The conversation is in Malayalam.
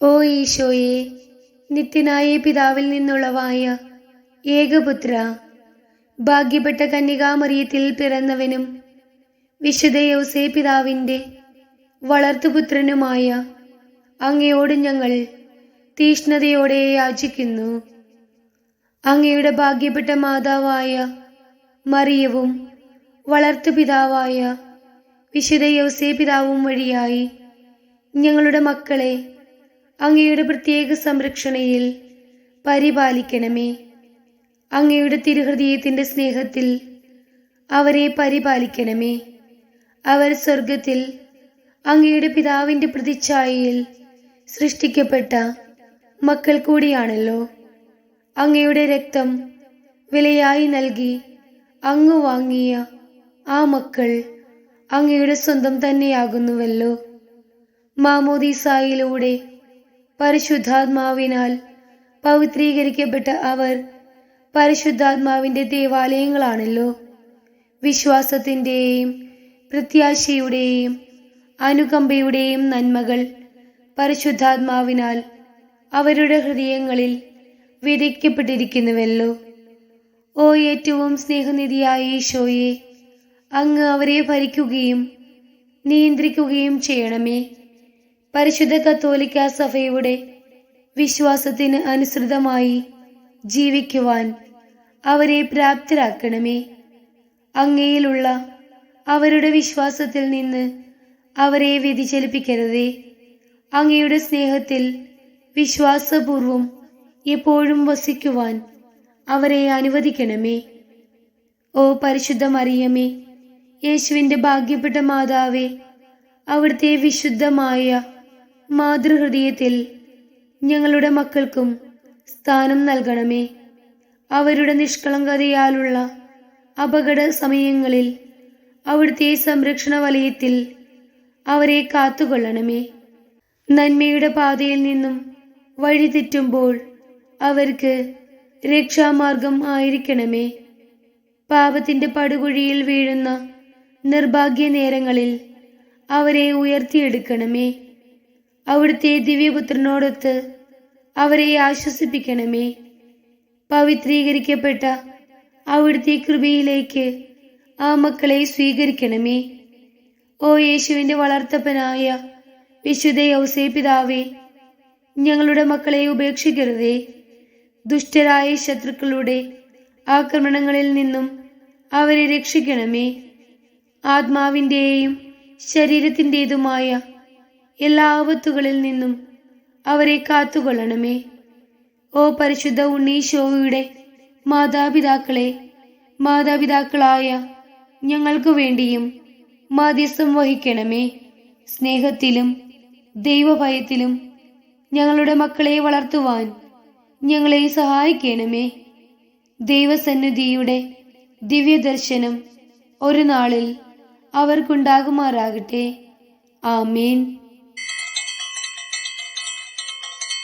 ഓ ഈശോയെ നിത്യനായ പിതാവിൽ നിന്നുള്ളവായ ഏകപുത്ര ഭാഗ്യപ്പെട്ട കന്യകാമറിയത്തിൽ പിറന്നവനും വിശുദ്ധ യൗസേ പിതാവിന്റെ വളർത്തുപുത്രനുമായ അങ്ങയോട് ഞങ്ങൾ തീഷ്ണതയോടെ യാചിക്കുന്നു. അങ്ങയുടെ ഭാഗ്യപ്പെട്ട മാതാവായ മറിയവും വളർത്തുപിതാവായ വിശുദ്ധ യൗസേ പിതാവും വഴിയായി ഞങ്ങളുടെ മക്കളെ അങ്ങയുടെ പ്രത്യേക സംരക്ഷണയിൽ പരിപാലിക്കണമേ. അങ്ങയുടെ തിരുഹൃദയത്തിന്റെ സ്നേഹത്തിൽ അവരെ പരിപാലിക്കണമേ. അവർ സ്വർഗത്തിൽ അങ്ങയുടെ പിതാവിന്റെ പ്രതിച്ഛായയിൽ സൃഷ്ടിക്കപ്പെട്ട മക്കൾ കൂടിയാണല്ലോ. അങ്ങയുടെ രക്തം വിലയായി നൽകി അങ്ങ് വാങ്ങിയ ആ മക്കൾ അങ്ങയുടെ സ്വന്തം തന്നെയാകുന്നുവല്ലോ. മാമോദീസായിലൂടെ പരിശുദ്ധാത്മാവിനാൽ പവിത്രീകരിക്കപ്പെട്ട അവർ പരിശുദ്ധാത്മാവിന്റെ ദേവാലയങ്ങളാണല്ലോ. വിശ്വാസത്തിന്റെയും പ്രത്യാശയുടെയും അനുകമ്പയുടെയും നന്മകൾ പരിശുദ്ധാത്മാവിനാൽ അവരുടെ ഹൃദയങ്ങളിൽ വിതയ്ക്കപ്പെട്ടിരിക്കുന്നുവല്ലോ. ഓ ഏറ്റവും സ്നേഹനിധിയായ ഈശോയെ അങ്ങ് അവരെ ഭരിക്കുകയും നിയന്ത്രിക്കുകയും ചെയ്യണമേ. പരിശുദ്ധ കത്തോലിക്ക സഭയുടെ വിശ്വാസത്തിന് അനുസൃതമായി ജീവിക്കുവാൻ അവരെ പ്രാപ്തരാക്കണമേ. അങ്ങയിലുള്ള അവരുടെ വിശ്വാസത്തിൽ നിന്ന് അവരെ വ്യതിചലിപ്പിക്കരുതേ. അങ്ങയുടെ സ്നേഹത്തിൽ വിശ്വാസപൂർവം എപ്പോഴും വസിക്കുവാൻ അവരെ അനുവദിക്കണമേ. ഓ പരിശുദ്ധ മറിയമേ യേശുവിന്റെ ഭാഗ്യപ്പെട്ട മാതാവേ അവിടുത്തെ വിശുദ്ധമായ മാതൃഹൃദയത്തിൽ ഞങ്ങളുടെ മക്കൾക്കും സ്ഥാനം നൽകണമേ. അവരുടെ നിഷ്കളങ്കതയാലുള്ള അപകട സമയങ്ങളിൽ അവിടുത്തെ സംരക്ഷണ വലയത്തിൽ അവരെ കാത്തുകൊള്ളണമേ. നന്മയുടെ പാതയിൽ നിന്നും വഴിതെറ്റുമ്പോൾ അവർക്ക് രക്ഷാമാർഗം ആയിരിക്കണമേ. പാപത്തിന്റെ പടുകുഴിയിൽ വീഴുന്ന നിർഭാഗ്യ നേരങ്ങളിൽ അവരെ ഉയർത്തിയെടുക്കണമേ. അവിടുത്തെ ദിവ്യപുത്രനോടൊത്ത് അവരെ ആശ്വസിപ്പിക്കണമേ. പവിത്രീകരിക്കപ്പെട്ട അവിടുത്തെ കൃപയിലേക്ക് ആ മക്കളെ സ്വീകരിക്കണമേ. ഓ യേശുവിന്റെ വളർത്തപ്പനായ വിശുദ്ധ യൗസേ പിതാവേ ഞങ്ങളുടെ മക്കളെ ഉപേക്ഷിക്കരുതേ. ദുഷ്ടരായ ശത്രുക്കളുടെ ആക്രമണങ്ങളിൽ നിന്നും അവരെ രക്ഷിക്കണമേ. ആത്മാവിന്റെയും ശരീരത്തിന്റെതുമായ എല്ലാ ആപത്തുകളിൽ നിന്നും അവരെ കാത്തുകൊള്ളണമേ. ഓ പരിശുദ്ധ ഉണ്ണീശോയുടെ മാതാപിതാക്കളെ മാതാപിതാക്കളായ ഞങ്ങൾക്കു വേണ്ടിയും മാധ്യസ്ഥം വഹിക്കണമേ. സ്നേഹത്തിലും ദൈവഭയത്തിലും ഞങ്ങളുടെ മക്കളെ വളർത്തുവാൻ ഞങ്ങളെ സഹായിക്കണമേ. ദൈവസന്നിധിയുടെ ദിവ്യദർശനം ഒരു നാളിൽ അവർക്കുണ്ടാകുമാറാകട്ടെ. ആമേൻ.